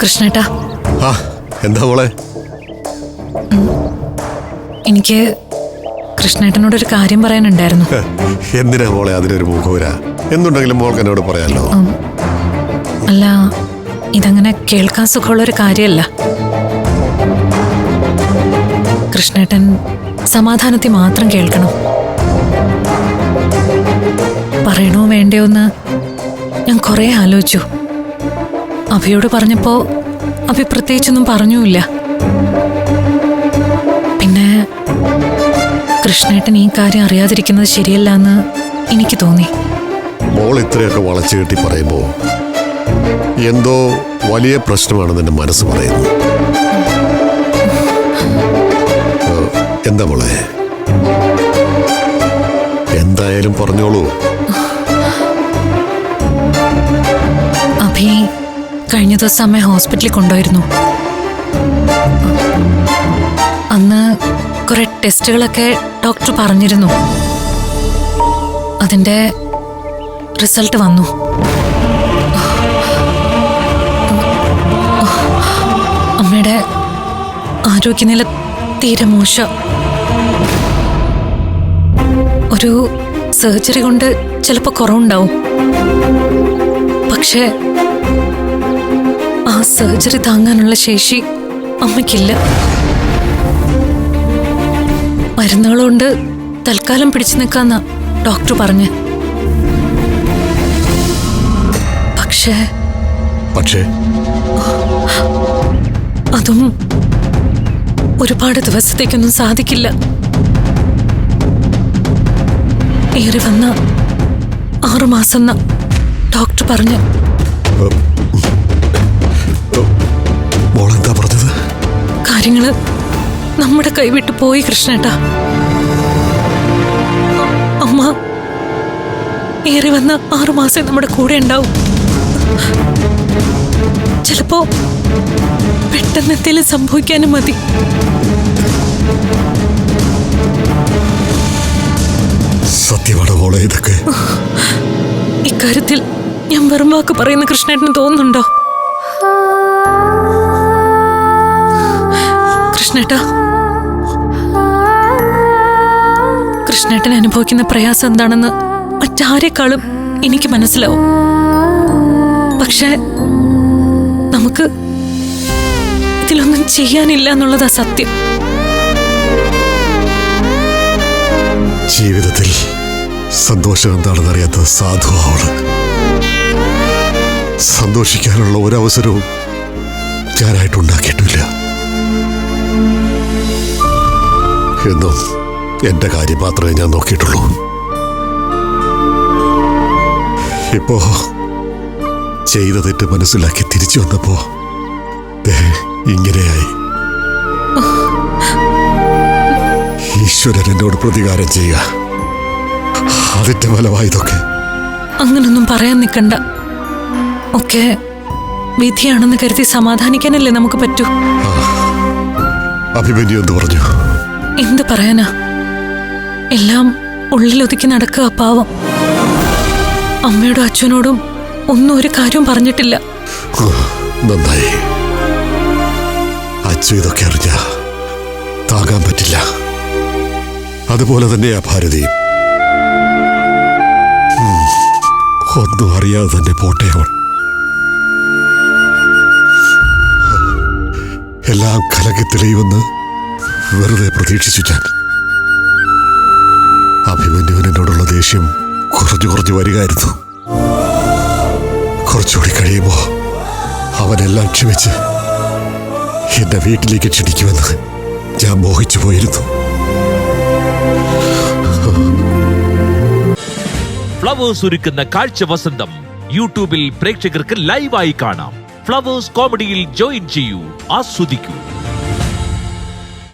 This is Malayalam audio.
കൃഷ്ണേട്ടാ. ആ എന്താ മോളെ? എനിക്ക് കൃഷ്ണേട്ടനോട് ഒരു കാര്യം പറയാനുണ്ടായിരുന്നു. എന്തിനാ മോളെ അതിനൊരു മുഖവര? എന്തുണ്ടെങ്കിലും മോൾക്ക് എന്നോട് പറയാലോ. അല്ല ഇതങ്ങനെ കേൾക്കാൻ സുഖമുള്ള ഒരു കാര്യമല്ല. കൃഷ്ണേട്ടൻ സമാധാനത്തിൽ മാത്രം കേൾക്കണം. പറയണോ വേണ്ടയോ എന്ന് ഞാൻ കുറേ ആലോചിച്ചു. അഭിയോട് പറഞ്ഞപ്പോ അഭി പ്രത്യേകിച്ചൊന്നും പറഞ്ഞുമില്ല. പിന്നെ കൃഷ്ണേട്ടൻ ഈ കാര്യം അറിയാതിരിക്കുന്നത് ശരിയല്ല എന്ന് എനിക്ക് തോന്നി. മോൾ ഇത്രയൊക്കെ വളച്ചു കെട്ടി പറയുമ്പോ എന്തോ വലിയ പ്രശ്നമാണെന്ന് എന്റെ മനസ്സ് പറയുന്നു എന്താ മോളെ? എന്തായാലും പറഞ്ഞോളൂ. കഴിഞ്ഞ ദിവസം അമ്മ ഹോസ്പിറ്റലിൽ കൊണ്ടുപോയിരുന്നു. അന്ന് കുറെ ടെസ്റ്റുകളൊക്കെ ഡോക്ടർ പറഞ്ഞിരുന്നു. അതിന്റെ റിസൾട്ട് വന്നു. അമ്മയുടെ ആരോഗ്യനില തീരെ മോശ. ഒരു സർജറി കൊണ്ട് ചിലപ്പോൾ കുറവുണ്ടാവും. പക്ഷേ സർജറി താങ്ങാനുള്ള ശേഷി അമ്മയ്ക്കില്ല. മരുന്നുകളുണ്ട് തൽക്കാലം പിടിച്ചു നിൽക്കാന്ന ഡോക്ടർ പറഞ്ഞ്. പക്ഷേ പക്ഷേ അതും ഒരുപാട് ദിവസത്തേക്കൊന്നും സാധിക്കില്ല. ഏറി വന്ന ആറുമാസം ഡോക്ടർ പറഞ്ഞു. കാര്യങ്ങൾ നമ്മുടെ കൈവിട്ട് പോയി കൃഷ്ണേട്ടാ. അമ്മ ഏറി വന്ന ആറുമാസം നമ്മുടെ കൂടെ ഉണ്ടാവും. ചിലപ്പോ പെട്ടെന്ന് എന്തെങ്കിലും സംഭവിക്കാനും മതി. സത്യമാണ് മോളെ ഇതൊക്കെ? ഇക്കാര്യത്തിൽ ഞാൻ വെറും വാക്ക് പറയുന്ന കൃഷ്ണേട്ടന് തോന്നുന്നുണ്ടോ? കൃഷ്ണേട്ടാ. കൃഷ്ണേട്ടൻ അനുഭവിക്കുന്ന പ്രയാസം എന്താണെന്ന് മറ്റാരെക്കാളും എനിക്ക് മനസ്സിലാവും. പക്ഷെ നമുക്ക് ഇതിലൊന്നും ചെയ്യാനില്ല എന്നുള്ളതാ സത്യം. ജീവിതത്തിൽ സന്തോഷം എന്താണെന്ന് അറിയാത്ത സാധു അവൾ സന്തോഷിക്കാനുള്ള ഒരവസരവും ഞാനായിട്ട് ഉണ്ടാക്കിയിട്ടില്ല. എന്നും എന്റെ കാര്യം മാത്രമേ ഞാൻ നോക്കിയിട്ടുള്ളൂ. ഇപ്പോ ചെയ്ത തെറ്റ് മനസ്സിലാക്കി തിരിച്ചു വന്നപ്പോ ഇങ്ങനെയായി. ഈശ്വരൻ എന്നോട് പ്രതികാരം ചെയ്യുക. അതിന്റെ ഫലമായതൊക്കെ അങ്ങനൊന്നും പറയാൻ നിൽക്കണ്ട ഒക്കെ വിധിയാണെന്ന് കരുതി സമാധാനിക്കാനല്ലേ നമുക്ക് പറ്റൂ? അഭിമന്യു എന്ന് പറഞ്ഞു. എന്ത് പറയാനാ? എല്ലാം ഉള്ളിലൊതുക്കി നടക്കുക പാവം. അമ്മയോടും അച്ഛനോടും ഒന്നും ഒരു കാര്യവും പറഞ്ഞിട്ടില്ല. നന്നായി. അച്ഛൻ ഇതൊക്കെ അറിഞ്ഞ താകാൻ പറ്റില്ല. അതുപോലെ തന്നെയാ ഭാരതി. ഒന്നും അറിയാതെ തന്നെ പോട്ടെ അവൾ. എല്ലാം കലകി തെളിയുമെന്ന് വെറുതെ പ്രതീക്ഷിച്ചു ഞാൻ അഭിമന്യുവിന് എന്നോടുള്ള ദേഷ്യം കുറഞ്ഞു കുറഞ്ഞു വരികയായിരുന്നു. കുറച്ചുകൂടി കഴിയുമ്പോ അവനെല്ലാം ക്ഷമിച്ച് എന്റെ വീട്ടിലേക്ക് ക്ഷണിക്കുമെന്ന് ഞാൻ മോഹിച്ചു പോയിരുന്നു. ഫ്ലവേഴ്സ് ഒരുക്കുന്ന കാഴ്ച വസന്തം യൂട്യൂബിൽ പ്രേക്ഷകർക്ക് ലൈവായി കാണാം. ഫ്ലവേഴ്സ് കോമഡിയിൽ ജോയിൻ ചെയ്യൂ ആസ്വദിക്കൂ.